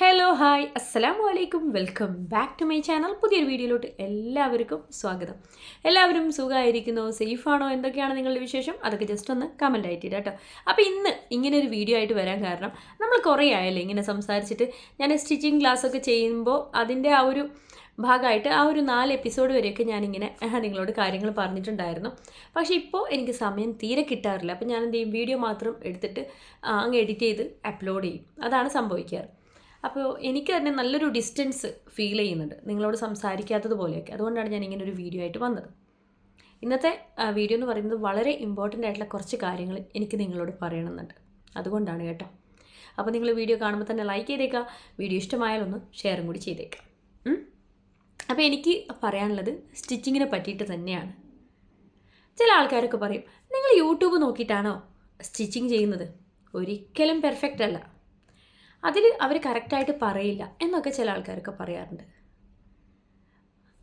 Hello hi അസ്സലാമു വലൈക്കും welcome back to my channel പുതിയൊരു വീഡിയോയിലോട്ട് എല്ലാവർക്കും സ്വാഗതം. എല്ലാവരും സുഖമായിരിക്കുന്നു? സേഫാണോ? എന്തൊക്കെയാണ് നിങ്ങളുടെ വിശേഷം? അതൊക്കെ ജസ്റ്റ് ഒന്ന് കമന്റ് ആയിട്ട് കേട്ടോ അപ്പോൾ ഇന്ന് ഇങ്ങനെ ഒരു വീഡിയോ ആയിട്ട് വരാൻ കാരണം നമ്മൾ കുറേ ആയല്ലേ ഇങ്ങനെ സംസാരിച്ചിട്ട്. ഞാൻ സ്റ്റിച്ചിങ് ക്ലാസ് ഒക്കെ ചെയ്യുമ്പോൾ അതിന്റെ ആ ഒരു ഭാഗമായിട്ട് ആ ഒരു നാല് എപ്പിസോഡ് വരെയൊക്കെ ഞാനിങ്ങനെ നിങ്ങളോട് കാര്യങ്ങൾ പറഞ്ഞിട്ടുണ്ടായിരുന്നു. പക്ഷേ ഇപ്പോൾ എനിക്ക് സമയം തീരെ കിട്ടാറില്ല. അപ്പോൾ ഞാൻ എന്ത് ചെയ്യും? വീഡിയോ മാത്രം എടുത്തിട്ട് അങ്ങ് എഡിറ്റ് ചെയ്ത് അപ്ലോഡ് ചെയ്യും. അതാണ് സംഭവിക്കാറ്. അപ്പോൾ എനിക്ക് തന്നെ നല്ലൊരു ഡിസ്റ്റൻസ് ഫീൽ ചെയ്യുന്നുണ്ട്. നിങ്ങളോട് സംസാരിക്കാത്തത് പോലെയൊക്കെ അതുകൊണ്ടാണ് ഞാൻ ഇങ്ങനെ ഒരു വീഡിയോ ആയിട്ട് വന്നത്. ഇന്നത്തെ വീഡിയോ എന്ന് പറയുന്നത് വളരെ ഇമ്പോർട്ടന്റ് ആയിട്ടുള്ള കുറച്ച് കാര്യങ്ങൾ എനിക്ക് നിങ്ങളോട് പറയണമെന്നുണ്ട്. അതുകൊണ്ടാണ് കേട്ടോ. അപ്പോൾ നിങ്ങൾ വീഡിയോ കാണുമ്പോൾ തന്നെ ലൈക്ക് ചെയ്തേക്കുക വീഡിയോ ഇഷ്ടമായാലൊന്ന് ഷെയറും കൂടി ചെയ്തേക്കാം. അപ്പോൾ എനിക്ക് പറയാനുള്ളത് സ്റ്റിച്ചിങ്ങിനെ പറ്റിയിട്ട് തന്നെയാണ്. ചില ആൾക്കാരൊക്കെ പറയും നിങ്ങൾ യൂട്യൂബ് നോക്കിയിട്ടാണോ സ്റ്റിച്ചിങ് ചെയ്യുന്നത്? ഒരിക്കലും പെർഫെക്റ്റ് അല്ല. അതിൽ അവർ കറക്റ്റായിട്ട് പറയില്ല എന്നൊക്കെ ചില ആൾക്കാരൊക്കെ പറയാറുണ്ട്.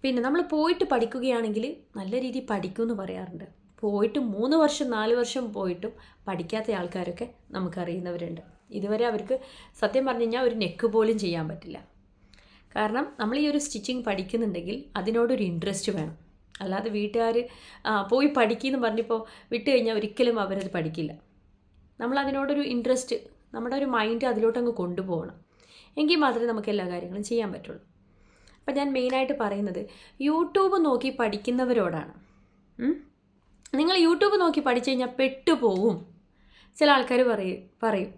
പിന്നെ നമ്മൾ പോയിട്ട് പഠിക്കുകയാണെങ്കിൽ നല്ല രീതിയിൽ പഠിക്കുമെന്ന് പറയാറുണ്ട്. പോയിട്ട് മൂന്ന് വർഷം നാല് വർഷം പോയിട്ടും പഠിക്കാത്ത ആൾക്കാരൊക്കെ നമുക്കറിയുന്നവരുണ്ട് ഇതുവരെ അവർക്ക് സത്യം പറഞ്ഞു കഴിഞ്ഞാൽ ഒരു നെക്ക് പോലും ചെയ്യാൻ പറ്റില്ല. കാരണം നമ്മൾ ഈ ഒരു സ്റ്റിച്ചിങ് പഠിക്കുന്നുണ്ടെങ്കിൽ അതിനോടൊരു ഇൻട്രസ്റ്റ് വേണം. അല്ലാതെ വീട്ടുകാർ പോയി പഠിക്കുമെന്ന് പറഞ്ഞപ്പോൾ വിട്ട് കഴിഞ്ഞാൽ ഒരിക്കലും അവരത് പഠിക്കില്ല. നമ്മൾ അതിനോടൊരു ഇൻട്രസ്റ്റ് നമ്മുടെ ഒരു മൈൻഡ് അതിലോട്ടങ്ങ് കൊണ്ടുപോകണം. എങ്കിൽ മാത്രമേ നമുക്ക് എല്ലാ കാര്യങ്ങളും ചെയ്യാൻ പറ്റുള്ളൂ. അപ്പം ഞാൻ മെയിനായിട്ട് പറയുന്നത് യൂട്യൂബ് നോക്കി പഠിക്കുന്നവരോടാണ്. നിങ്ങൾ യൂട്യൂബ് നോക്കി പഠിച്ചു കഴിഞ്ഞാൽ പെട്ടുപോകും ചില ആൾക്കാർ പറയും പറയും.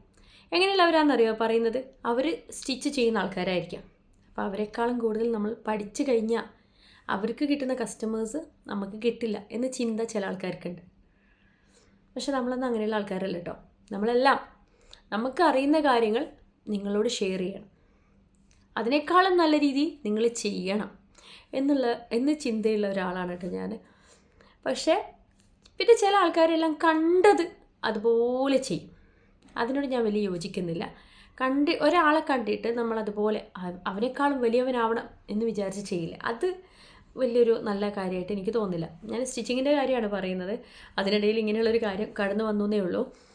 എങ്ങനെയുള്ളവരാണെന്നറിയോ പറയുന്നത്? അവർ സ്റ്റിച്ച് ചെയ്യുന്ന ആൾക്കാരായിരിക്കാം. അപ്പോൾ അവരെക്കാളും കൂടുതൽ നമ്മൾ പഠിച്ചു കഴിഞ്ഞാൽ അവർക്ക് കിട്ടുന്ന കസ്റ്റമേഴ്സ് നമുക്ക് കിട്ടില്ല എന്ന ചിന്ത ചില ആൾക്കാർക്കുണ്ട്. പക്ഷെ നമ്മളൊന്നും അങ്ങനെയുള്ള ആൾക്കാരല്ല കേട്ടോ നമ്മളെല്ലാം നമുക്ക് അറിയുന്ന കാര്യങ്ങൾ നിങ്ങളോട് ഷെയർ ചെയ്യണം. അതിനേക്കാളും നല്ല രീതി നിങ്ങൾ ചെയ്യണം എന്നുള്ള എന്ന് ചിന്തയുള്ള ഒരാളാണ് കേട്ടോ ഞാൻ. പക്ഷേ പിന്നെ ചില ആൾക്കാരെല്ലാം കണ്ടത് അതുപോലെ ചെയ്യും. അതിനോട് ഞാൻ വലിയ യോജിക്കുന്നില്ല. കണ്ട് ഒരാളെ കണ്ടിട്ട് നമ്മൾ അതുപോലെ അവ- അവനേക്കാളും വലിയവനാവണം എന്ന് വിചാരിച്ച് ചെയ്യില്ല. അത് വലിയൊരു നല്ല കാര്യമായിട്ട് എനിക്ക് തോന്നില്ല ഞാൻ സ്റ്റിച്ചിങ്ങിന്റെ കാര്യമാണ് പറയുന്നത്. അതിനിടയിൽ ഇങ്ങനെയുള്ളൊരു കാര്യം കടന്നു വന്നു എന്നേ ഉള്ളൂ.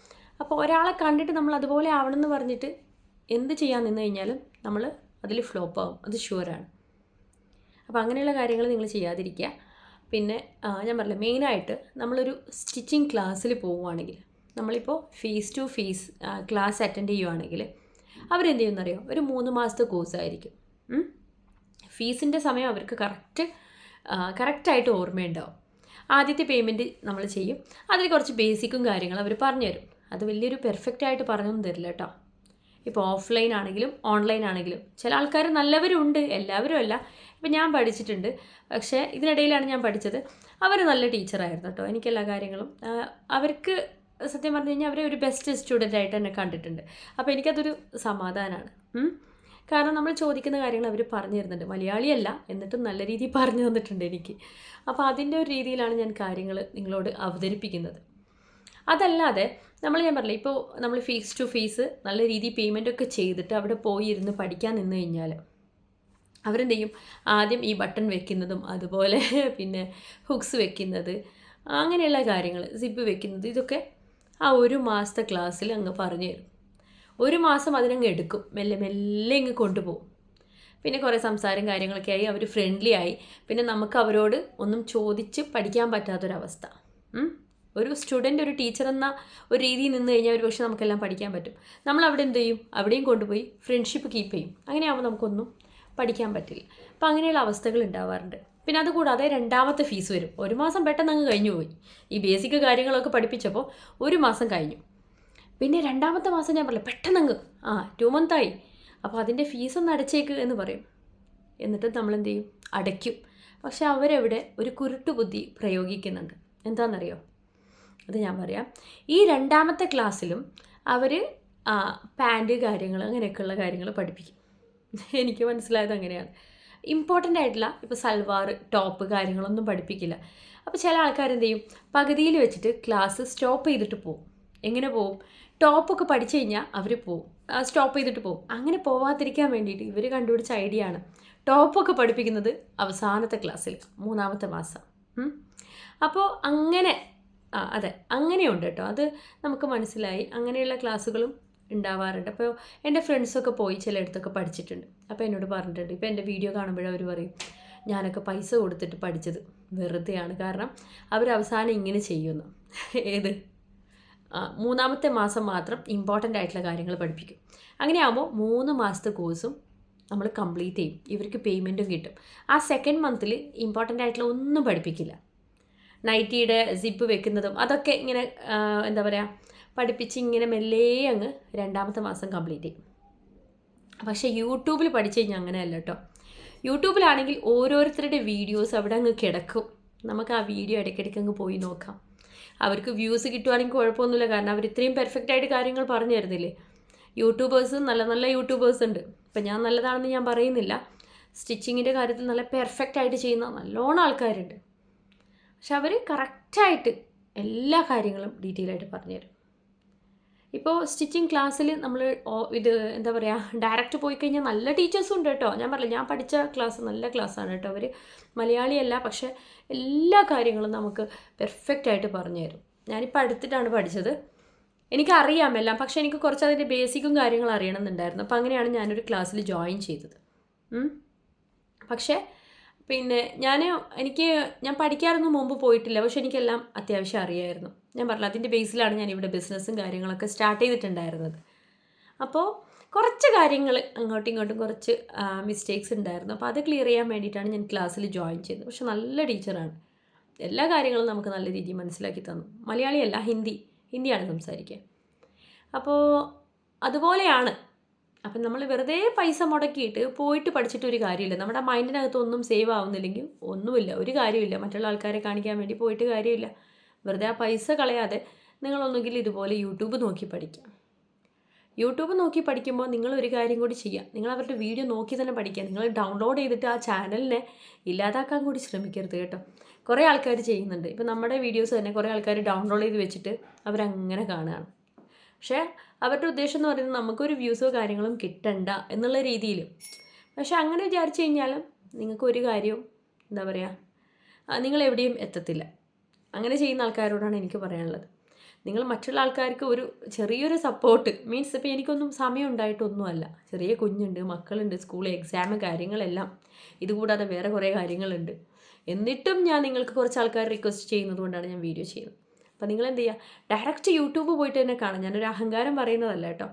അപ്പോൾ ഒരാളെ കണ്ടിട്ട് നമ്മൾ അതുപോലെ ആവണം എന്ന് പറഞ്ഞിട്ട് എന്ത് ചെയ്യാൻ നിന്ന് കഴിഞ്ഞാലും നമ്മൾ അതിൽ ഫ്ലോപ്പ് ആവും. അത് ഷുവറാണ് അപ്പോൾ അങ്ങനെയുള്ള കാര്യങ്ങൾ നിങ്ങൾ ചെയ്യാതിരിക്കുക. പിന്നെ ഞാൻ പറഞ്ഞില്ല മെയിനായിട്ട് നമ്മളൊരു സ്റ്റിച്ചിങ് ക്ലാസ്സിൽ പോവുകയാണെങ്കിൽ നമ്മളിപ്പോൾ face to face class attend ചെയ്യുവാണെങ്കിൽ അവരെന്ത് ചെയ്യുമെന്നറിയോ? ഒരു മൂന്ന് മാസത്തെ കോഴ്സായിരിക്കും ഫീസിന്റെ സമയം അവർക്ക് കറക്റ്റ് കറക്റ്റായിട്ട് ഓർമ്മയുണ്ടാവും. ആദ്യത്തെ പേയ്മെന്റ് നമ്മൾ ചെയ്യും. അതിൽ കുറച്ച് ബേസിക്കും കാര്യങ്ങളും അവർ പറഞ്ഞുതരും. അത് വലിയൊരു പെർഫെക്റ്റ് ആയിട്ട് പറഞ്ഞൊന്നും തരില്ല കേട്ടോ ഇപ്പോൾ ഓഫ്ലൈൻ ആണെങ്കിലും ഓൺലൈൻ ആണെങ്കിലും ചില ആൾക്കാർ നല്ലവരുണ്ട് എല്ലാവരും അല്ല. ഇപ്പം ഞാൻ പഠിച്ചിട്ടുണ്ട്. പക്ഷേ ഇതിനിടയിലാണ് ഞാൻ പഠിച്ചത്. അവർ നല്ല ടീച്ചറായിരുന്നു കേട്ടോ എനിക്കെല്ലാ കാര്യങ്ങളും. അവർക്ക് സത്യം പറഞ്ഞു കഴിഞ്ഞാൽ അവരെ ഒരു ബെസ്റ്റ് സ്റ്റുഡന്റ് ആയിട്ട് തന്നെ കണ്ടിട്ടുണ്ട്. അപ്പോൾ എനിക്കതൊരു സമാധാനമാണ് കാരണം നമ്മൾ ചോദിക്കുന്ന കാര്യങ്ങൾ അവർ പറഞ്ഞു തരുന്നുണ്ട്. മലയാളിയല്ല എന്നിട്ടും നല്ല രീതിയിൽ പറഞ്ഞു തന്നിട്ടുണ്ട് എനിക്ക്. അപ്പോൾ അതിന്റെ ഒരു രീതിയിലാണ് ഞാൻ കാര്യങ്ങൾ നിങ്ങളോട് അവതരിപ്പിക്കുന്നത്. അതല്ലാതെ നമ്മൾ ഞാൻ പറഞ്ഞില്ല ഇപ്പോൾ നമ്മൾ ഫീസ് ടു ഫീസ് നല്ല രീതിയിൽ പേയ്മെന്റ് ഒക്കെ ചെയ്തിട്ട് അവിടെ പോയി ഇരുന്ന് പഠിക്കാൻ നിന്ന് കഴിഞ്ഞാൽ അവരെന്ത് ചെയ്യും ആദ്യം ഈ ബട്ടൺ വെക്കുന്നതും അതുപോലെ പിന്നെ ഹുക്സ് വെക്കുന്നത് അങ്ങനെയുള്ള കാര്യങ്ങൾ സിപ്പ് വെക്കുന്നത് ഇതൊക്കെ ആ ഒരു മാസത്തെ ക്ലാസ്സിൽ അങ്ങ് പറഞ്ഞു തരും. ഒരു മാസം അതിനങ്ങ് എടുക്കും മെല്ലെ മെല്ലെ ഇങ്ങ് കൊണ്ടുപോകും. പിന്നെ കുറേ സംസാരം കാര്യങ്ങളൊക്കെ ആയി അവർ ഫ്രണ്ട്ലി ആയി. പിന്നെ നമുക്ക് അവരോട് ഒന്നും ചോദിച്ച് പഠിക്കാൻ പറ്റാത്തൊരവസ്ഥ. ഒരു സ്റ്റുഡന്റ് ഒരു ടീച്ചർ എന്ന ഒരു രീതിയിൽ നിന്ന് കഴിഞ്ഞാൽ ഒരു പക്ഷേ നമുക്കെല്ലാം പഠിക്കാൻ പറ്റും. നമ്മൾ അവിടെ എന്ത് ചെയ്യും? അവിടെയും കൊണ്ടുപോയി ഫ്രണ്ട്ഷിപ്പ് കീപ്പ് ചെയ്യും. അങ്ങനെയാകുമ്പോൾ നമുക്കൊന്നും പഠിക്കാൻ പറ്റില്ല. അപ്പോൾ അങ്ങനെയുള്ള അവസ്ഥകൾ ഉണ്ടാവാറുണ്ട്. പിന്നെ അതുകൂടാതെ രണ്ടാമത്തെ ഫീസ് വരും. ഒരു മാസം പെട്ടെന്ന് അങ്ങ് കഴിഞ്ഞു പോയി. ഈ ബേസിക് കാര്യങ്ങളൊക്കെ പഠിപ്പിച്ചപ്പോൾ ഒരു മാസം കഴിഞ്ഞു. പിന്നെ രണ്ടാമത്തെ മാസം ഞാൻ പറയില്ല പെട്ടെന്നങ്ങ് ആ ടു മന്തായി അപ്പോൾ അതിന്റെ ഫീസ് ഒന്ന് അടച്ചേക്ക് എന്ന് പറയും. എന്നിട്ട് നമ്മൾ എന്ത് ചെയ്യും? അടയ്ക്കും. പക്ഷെ അവരവിടെ ഒരു കുരുട്ടു ബുദ്ധി പ്രയോഗിക്കുന്നുണ്ട്. എന്താണെന്നറിയോ? അത് ഞാൻ പറയാം. ഈ രണ്ടാമത്തെ ക്ലാസ്സിലും അവർ പാന്റ് കാര്യങ്ങൾ അങ്ങനെയൊക്കെയുള്ള കാര്യങ്ങൾ പഠിപ്പിക്കും. എനിക്ക് മനസ്സിലായത് അങ്ങനെയാണ്. ഇമ്പോർട്ടന്റ് ആയിട്ടുള്ള ഇപ്പോൾ സൽവാർ ടോപ്പ് കാര്യങ്ങളൊന്നും പഠിപ്പിക്കില്ല. അപ്പോൾ ചില ആൾക്കാർ എന്ത് ചെയ്യും? പകുതിയിൽ വെച്ചിട്ട് ക്ലാസ് സ്റ്റോപ്പ് ചെയ്തിട്ട് പോകും എങ്ങനെ പോവും? ടോപ്പൊക്കെ പഠിച്ചു കഴിഞ്ഞാൽ അവർ പോവും. സ്റ്റോപ്പ് ചെയ്തിട്ട് പോകും അങ്ങനെ പോവാതിരിക്കാൻ വേണ്ടിയിട്ട് ഇവർ കണ്ടുപിടിച്ച ഐഡിയ ആണ് ടോപ്പൊക്കെ പഠിപ്പിക്കുന്നത് അവസാനത്തെ ക്ലാസ്സിൽ മൂന്നാമത്തെ മാസം. അപ്പോൾ അങ്ങനെ ആ അതെ. അങ്ങനെയുണ്ട് കേട്ടോ. അത് നമുക്ക് മനസ്സിലായി. അങ്ങനെയുള്ള ക്ലാസ്സുകളും ഉണ്ടാവാറുണ്ട്. അപ്പോൾ എന്റെ ഫ്രണ്ട്സൊക്കെ പോയി ചിലയിടത്തൊക്കെ പഠിച്ചിട്ടുണ്ട്. അപ്പോൾ എന്നോട് പറഞ്ഞിട്ടുണ്ട്. ഇപ്പോൾ എന്റെ വീഡിയോ കാണുമ്പോഴേ അവർ പറയും ഞാനൊക്കെ പൈസ കൊടുത്തിട്ട് പഠിച്ചത് വെറുതെയാണ്. കാരണം അവർ അവസാനം ഇങ്ങനെ ചെയ്യുന്നു. ഏത്? മൂന്നാമത്തെ മാസം മാത്രം ഇമ്പോർട്ടന്റ് ആയിട്ടുള്ള കാര്യങ്ങൾ പഠിപ്പിക്കും. അങ്ങനെയാകുമ്പോൾ മൂന്ന് മാസത്തെ കോഴ്സും നമ്മൾ കംപ്ലീറ്റ് ചെയ്യും. ഇവർക്ക് പേയ്മെന്റും കിട്ടും. ആ സെക്കൻഡ് മന്തിൽ ഇമ്പോർട്ടന്റ് ആയിട്ടുള്ള ഒന്നും പഠിപ്പിക്കില്ല. നൈറ്റിയുടെ സിപ്പ് വെക്കുന്നതും അതൊക്കെ ഇങ്ങനെ എന്താ പറയുക പഠിപ്പിച്ച് ഇങ്ങനെ മെല്ലെ അങ്ങ് രണ്ടാമത്തെ മാസം കംപ്ലീറ്റ് ചെയ്യും. പക്ഷേ യൂട്യൂബിൽ പഠിച്ചു കഴിഞ്ഞാൽ അങ്ങനെയല്ല കേട്ടോ. യൂട്യൂബിലാണെങ്കിൽ ഓരോരുത്തരുടെ വീഡിയോസ് അവിടെ അങ്ങ് കിടക്കും. നമുക്ക് ആ വീഡിയോ ഇടയ്ക്കിടയ്ക്ക് അങ്ങ് പോയി നോക്കാം. അവർക്ക് വ്യൂസ് കിട്ടുവാണെങ്കിൽ കുഴപ്പമൊന്നുമില്ല. കാരണം അവർ ഇത്രയും പെർഫെക്റ്റ് ആയിട്ട് കാര്യങ്ങൾ പറഞ്ഞു തരുന്നില്ലേ? യൂട്യൂബേഴ്സ് നല്ല നല്ല യൂട്യൂബേഴ്സ് ഉണ്ട്. ഇപ്പം ഞാൻ നല്ലതാണെന്ന് ഞാൻ പറയുന്നില്ല. സ്റ്റിച്ചിങ്ങിന്റെ കാര്യത്തിൽ നല്ല പെർഫെക്റ്റ് ആയിട്ട് ചെയ്യുന്ന നല്ലോണം ആൾക്കാരുണ്ട്. പക്ഷെ അവർ കറക്റ്റായിട്ട് എല്ലാ കാര്യങ്ങളും ഡീറ്റെയിൽ ആയിട്ട് പറഞ്ഞുതരും. ഇപ്പോൾ സ്റ്റിച്ചിങ് ക്ലാസ്സിൽ നമ്മൾ ഇത് എന്താ പറയുക ഡയറക്റ്റ് പോയി കഴിഞ്ഞാൽ നല്ല ടീച്ചേഴ്സും ഉണ്ട് കേട്ടോ. ഞാൻ പറഞ്ഞില്ല ഞാൻ പഠിച്ച ക്ലാസ് നല്ല ക്ലാസ്സാണ് കേട്ടോ. അവർ മലയാളിയല്ല പക്ഷെ എല്ലാ കാര്യങ്ങളും നമുക്ക് പെർഫെക്റ്റ് ആയിട്ട് പറഞ്ഞു തരും ഞാനിപ്പോൾ അടുത്തിട്ടാണ് പഠിച്ചത്. എനിക്കറിയാം എല്ലാം പക്ഷേ എനിക്ക് കുറച്ച് അതിന്റെ ബേസിക്കും കാര്യങ്ങളും അറിയണമെന്നുണ്ടായിരുന്നു. അപ്പോൾ അങ്ങനെയാണ് ഞാനൊരു ക്ലാസ്സിൽ ജോയിൻ ചെയ്തത്. പക്ഷേ പിന്നെ ഞാൻ എനിക്ക് ഞാൻ പഠിക്കാറൊന്നും മുമ്പ് പോയിട്ടില്ല. പക്ഷെ എനിക്കെല്ലാം അത്യാവശ്യം അറിയായിരുന്നു. ഞാൻ പറഞ്ഞു അതിന്റെ ബേസിലാണ് ഞാൻ ഇവിടെ ബിസിനസ്സും കാര്യങ്ങളൊക്കെ സ്റ്റാർട്ട് ചെയ്തിട്ടുണ്ടായിരുന്നത്. അപ്പോൾ കുറച്ച് കാര്യങ്ങൾ അങ്ങോട്ടും ഇങ്ങോട്ടും കുറച്ച് മിസ്റ്റേക്സ് ഉണ്ടായിരുന്നു. അപ്പോൾ അത് ക്ലിയർ ചെയ്യാൻ വേണ്ടിയിട്ടാണ് ഞാൻ ക്ലാസ്സിൽ ജോയിൻ ചെയ്തത്. പക്ഷെ നല്ല ടീച്ചറാണ്. എല്ലാ കാര്യങ്ങളും നമുക്ക് നല്ല രീതിയിൽ മനസ്സിലാക്കി തന്നു. മലയാളിയല്ല ഹിന്ദി. ഹിന്ദിയാണ് സംസാരിക്കുക. അപ്പോൾ അതുപോലെയാണ് അപ്പം നമ്മൾ വെറുതെ പൈസ മുടക്കിയിട്ട് പോയിട്ട് പഠിച്ചിട്ട് ഒരു കാര്യമില്ല. നമ്മുടെ മൈൻഡിനകത്ത് ഒന്നും സേവ് ആവുന്നില്ലെങ്കിൽ ഒന്നുമില്ല. ഒരു കാര്യമില്ല. മറ്റുള്ള ആൾക്കാരെ കാണിക്കാൻ വേണ്ടി പോയിട്ട് കാര്യമില്ല. വെറുതെ ആ പൈസ കളയാതെ നിങ്ങളൊന്നുകിൽ ഇതുപോലെ യൂട്യൂബ് നോക്കി പഠിക്കാം. യൂട്യൂബ് നോക്കി പഠിക്കുമ്പോൾ നിങ്ങൾ ഒരു കാര്യം കൂടി ചെയ്യുക നിങ്ങൾ അവരുടെ വീഡിയോ നോക്കി തന്നെ പഠിക്കുക നിങ്ങൾ ഡൗൺലോഡ് ചെയ്തിട്ട് ആ ചാനലിനെ ഇല്ലാതാക്കാൻ കൂടി ശ്രമിക്കരുത് കേട്ടോ. കുറേ ആൾക്കാർ ചെയ്യുന്നുണ്ട്. ഇപ്പം നമ്മുടെ വീഡിയോസ് തന്നെ കുറേ ആൾക്കാർ ഡൗൺലോഡ് ചെയ്ത് വെച്ചിട്ട് അവരങ്ങനെ കാണുകയാണ്. പക്ഷേ അവരുടെ ഉദ്ദേശം എന്ന് പറയുന്നത് നമുക്കൊരു വ്യൂസോ കാര്യങ്ങളും കിട്ടണ്ട എന്നുള്ള രീതിയിൽ. പക്ഷെ അങ്ങനെ വിചാരിച്ചു കഴിഞ്ഞാലും നിങ്ങൾക്ക് ഒരു കാര്യവും എന്താ പറയുക നിങ്ങൾ എവിടെയും എത്തത്തില്ല. അങ്ങനെ ചെയ്യുന്ന ആൾക്കാരോടാണ് എനിക്ക് പറയാനുള്ളത്. നിങ്ങൾ മറ്റുള്ള ആൾക്കാർക്ക് ഒരു ചെറിയൊരു സപ്പോർട്ട് മീൻസ് ഇപ്പോൾ എനിക്കൊന്നും സമയം ഉണ്ടായിട്ടൊന്നുമല്ല. ചെറിയ കുഞ്ഞുണ്ട് മക്കളുണ്ട് സ്കൂൾ എക്സാം കാര്യങ്ങളെല്ലാം ഇതുകൂടാതെ വേറെ കുറേ കാര്യങ്ങളുണ്ട്. എന്നിട്ടും ഞാൻ നിങ്ങൾക്ക് കുറച്ച് ആൾക്കാർ റിക്വസ്റ്റ് ചെയ്യുന്നത് കൊണ്ടാണ് ഞാൻ വീഡിയോ ചെയ്യുന്നത്. അപ്പോൾ നിങ്ങൾ എന്ത് ചെയ്യുക ഡയറക്റ്റ് യൂട്യൂബ് പോയിട്ട് തന്നെ കാണാം. ഞാനൊരു അഹങ്കാരം പറയുന്നതല്ല കേട്ടോ.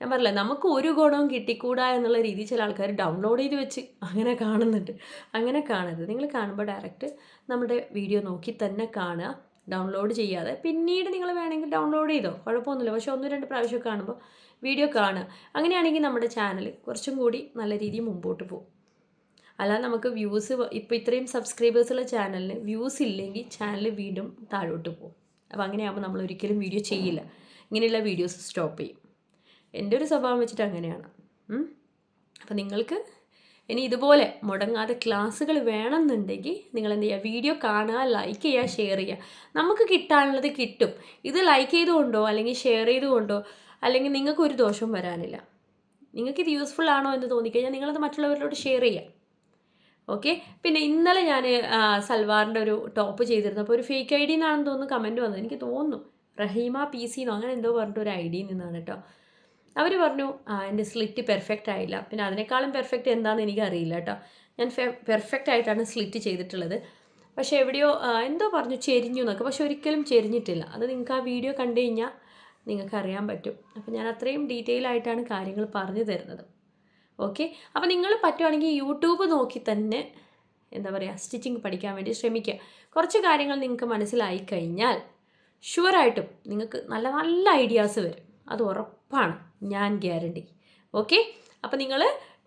ഞാൻ പറഞ്ഞില്ല നമുക്ക് ഒരു ഗുണവും കിട്ടിക്കൂടാ എന്നുള്ള രീതിയിൽ ചില ആൾക്കാർ ഡൗൺലോഡ് ചെയ്ത് വെച്ച് അങ്ങനെ കാണുന്നുണ്ട്. അങ്ങനെ കാണരുത്. നിങ്ങൾ കാണുമ്പോൾ ഡയറക്റ്റ് നമ്മുടെ വീഡിയോ നോക്കി തന്നെ കാണുക ഡൗൺലോഡ് ചെയ്യാതെ. പിന്നീട് നിങ്ങൾ വേണമെങ്കിൽ ഡൗൺലോഡ് ചെയ്തോ? കുഴപ്പമൊന്നുമില്ല. പക്ഷേ ഒന്ന് രണ്ട് പ്രാവശ്യം കാണുമ്പോൾ വീഡിയോ കാണുക. അങ്ങനെയാണെങ്കിൽ നമ്മുടെ ചാനൽ കുറച്ചും കൂടി നല്ല രീതിയിൽ മുമ്പോട്ട് പോകും. അല്ലാതെ നമുക്ക് വ്യൂസ് ഇപ്പോൾ ഇത്രയും സബ്സ്ക്രൈബേഴ്സുള്ള ചാനലിന് വ്യൂസ് ഇല്ലെങ്കിൽ ചാനൽ വീണ്ടും താഴോട്ട് പോകും. അപ്പോൾ അങ്ങനെയാകുമ്പോൾ നമ്മൾ ഒരിക്കലും വീഡിയോ ചെയ്യില്ല. ഇങ്ങനെയുള്ള വീഡിയോസ് സ്റ്റോപ്പ് ചെയ്യും. എന്റെ ഒരു സ്വഭാവം വെച്ചിട്ട് അങ്ങനെയാണ്. അപ്പോൾ നിങ്ങൾക്ക് ഇനി ഇതുപോലെ മുടങ്ങാതെ ക്ലാസ്സുകൾ വേണമെന്നുണ്ടെങ്കിൽ നിങ്ങൾ എന്ത് ചെയ്യുക? വീഡിയോ കാണുക ലൈക്ക് ചെയ്യുക ഷെയർ ചെയ്യുക. നമുക്ക് കിട്ടാനുള്ളത് കിട്ടും. ഇത് ലൈക്ക് ചെയ്തുകൊണ്ടോ അല്ലെങ്കിൽ ഷെയർ ചെയ്തുകൊണ്ടോ അല്ലെങ്കിൽ നിങ്ങൾക്ക് ഒരു ദോഷവും വരാനില്ല. നിങ്ങൾക്ക് ഇത് യൂസ്ഫുൾ ആണോ എന്ന് തോന്നിക്കഴിഞ്ഞാൽ നിങ്ങളത് മറ്റുള്ളവരിലോട്ട് ഷെയർ ചെയ്യുക. ഓക്കെ പിന്നെ ഇന്നലെ ഞാൻ സൽവാറിന്റെ ഒരു ടോപ്പ് ചെയ്തിരുന്നു. അപ്പോൾ ഒരു ഫേക്ക് ഐ ഡി എന്നാണെന്ന് തോന്നുന്നു കമന്റ് വന്നത്. എനിക്ക് തോന്നുന്നു. റഹീമ പി സിന്നോ അങ്ങനെ എന്തോ പറഞ്ഞിട്ട് ഒരു ഐ ഡിയിൽ നിന്നാണ് കേട്ടോ. അവർ പറഞ്ഞു ആ എന്റെ സ്ലിറ്റ് പെർഫെക്റ്റ് ആയില്ല. പിന്നെ അതിനേക്കാളും പെർഫെക്റ്റ് എന്താണെന്ന് എനിക്കറിയില്ല കേട്ടോ. ഞാൻ പെർഫെക്റ്റ് ആയിട്ടാണ് സ്ലിറ്റ് ചെയ്തിട്ടുള്ളത്. പക്ഷേ എവിടെയോ എന്തോ പറഞ്ഞു ചെരിഞ്ഞു എന്നൊക്കെ. പക്ഷെ ഒരിക്കലും ചെരിഞ്ഞിട്ടില്ല. അത് നിങ്ങൾക്ക് ആ വീഡിയോ കണ്ടു കഴിഞ്ഞാൽ നിങ്ങൾക്ക് അറിയാൻ പറ്റും. അപ്പോൾ ഞാൻ അത്രയും ഡീറ്റെയിൽ ആയിട്ടാണ് കാര്യങ്ങൾ പറഞ്ഞു തരുന്നത്. ഓക്കെ അപ്പോൾ നിങ്ങൾ പറ്റുവാണെങ്കിൽ യൂട്യൂബ് നോക്കി തന്നെ എന്താ പറയുക സ്റ്റിച്ചിങ് പഠിക്കാൻ വേണ്ടി ശ്രമിക്കുക. കുറച്ച് കാര്യങ്ങൾ നിങ്ങൾക്ക് മനസ്സിലായി കഴിഞ്ഞാൽ ഷുവറായിട്ടും നിങ്ങൾക്ക് നല്ല നല്ല ഐഡിയാസ് വരും. അത് ഉറപ്പാണ്. ഞാൻ ഗ്യാരണ്ടി ഓക്കെ അപ്പോൾ നിങ്ങൾ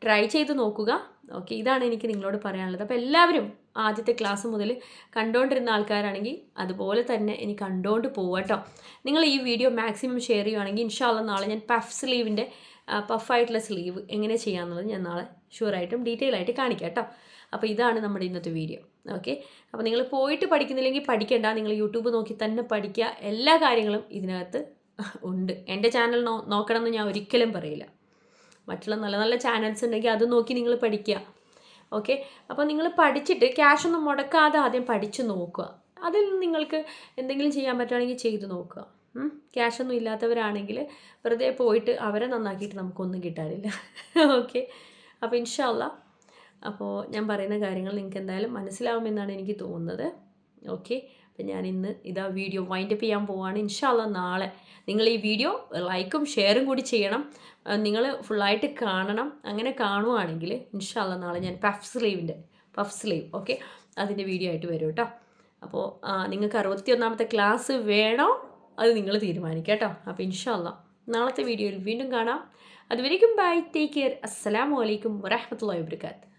ട്രൈ ചെയ്ത് നോക്കുക. ഓക്കെ ഇതാണ് എനിക്ക് നിങ്ങളോട് പറയാനുള്ളത്. അപ്പോൾ എല്ലാവരും ആദ്യത്തെ ക്ലാസ് മുതൽ കണ്ടുകൊണ്ടിരുന്ന ആൾക്കാരാണെങ്കിൽ അതുപോലെ തന്നെ ഇനി കണ്ടുകൊണ്ട് പോവാട്ടോ നിങ്ങൾ ഈ വീഡിയോ മാക്സിമം ഷെയർ ചെയ്യുവാണെങ്കിൽ ഇൻഷാല്ല നാളെ ഞാൻ പഫ് സ്ലീവിന്റെ പഫായിട്ടുള്ള സ്ലീവ് എങ്ങനെ ചെയ്യാമെന്നുള്ളത് ഞാൻ നാളെ ഷുവറായിട്ടും ഡീറ്റെയിൽ ആയിട്ട് കാണിക്കാം കേട്ടോ. അപ്പോൾ ഇതാണ് നമ്മുടെ ഇന്നത്തെ വീഡിയോ ഓക്കെ അപ്പോൾ നിങ്ങൾ പോയിട്ട് പഠിക്കുന്നില്ലെങ്കിൽ പഠിക്കേണ്ട. നിങ്ങൾ യൂട്യൂബ് നോക്കി തന്നെ പഠിക്കുക. എല്ലാ കാര്യങ്ങളും ഇതിനകത്ത് ഉണ്ട്. എന്റെ ചാനൽ നോ നോക്കണമെന്ന് ഞാൻ ഒരിക്കലും പറയില്ല. മറ്റുള്ള നല്ല നല്ല ചാനൽസ് ഉണ്ടെങ്കിൽ അത് നോക്കി നിങ്ങൾ പഠിക്കുക. ഓക്കെ അപ്പോൾ നിങ്ങൾ പഠിച്ചിട്ട് ക്യാഷ് ഒന്നും മുടക്കാതെ ആദ്യം പഠിച്ച് നോക്കുക. അതിൽ നിങ്ങൾക്ക് എന്തെങ്കിലും ചെയ്യാൻ പറ്റുകയാണെങ്കിൽ ചെയ്ത് നോക്കുക. ക്യാഷൊന്നും ഇല്ലാത്തവരാണെങ്കിൽ വെറുതെ പോയിട്ട് അവരെ നന്നാക്കിയിട്ട് നമുക്കൊന്നും കിട്ടാറില്ല ഓക്കെ അപ്പോൾ ഇൻഷാല്ല അപ്പോൾ ഞാൻ പറയുന്ന കാര്യങ്ങൾ നിങ്ങൾക്ക് എന്തായാലും മനസ്സിലാവുമെന്നാണ് എനിക്ക് തോന്നുന്നത്. ഓക്കെ അപ്പം ഞാൻ ഇന്ന് ഇതാ വീഡിയോ വൈൻഡപ്പ് ചെയ്യാൻ പോവാണ്. ഇൻഷാല്ല നാളെ നിങ്ങൾ ഈ വീഡിയോ ലൈക്കും ഷെയറും കൂടി ചെയ്യണം. നിങ്ങൾ ഫുള്ളായിട്ട് കാണണം. അങ്ങനെ കാണുവാണെങ്കിൽ ഇൻഷാല്ല നാളെ ഞാൻ പഫ് സ്ലീവിന്റെ പഫ് സ്ലീവ് ഓക്കെ അതിന്റെ വീഡിയോ ആയിട്ട് വരും കേട്ടോ അപ്പോൾ നിങ്ങൾക്ക് അറുപത്തി ഒന്നാമത്തെ ക്ലാസ് വേണോ? അത് നിങ്ങൾ തീരുമാനിക്കുക കേട്ടോ. അപ്പോൾ ഇൻഷാല്ല നാളത്തെ വീഡിയോയിൽ വീണ്ടും കാണാം. അതുവരേക്കും ബൈ ടേക്ക് കെയർ അസ്സലാമു അലൈക്കും വരഹമത്തല്ലാ വാബർക്കാത്ത്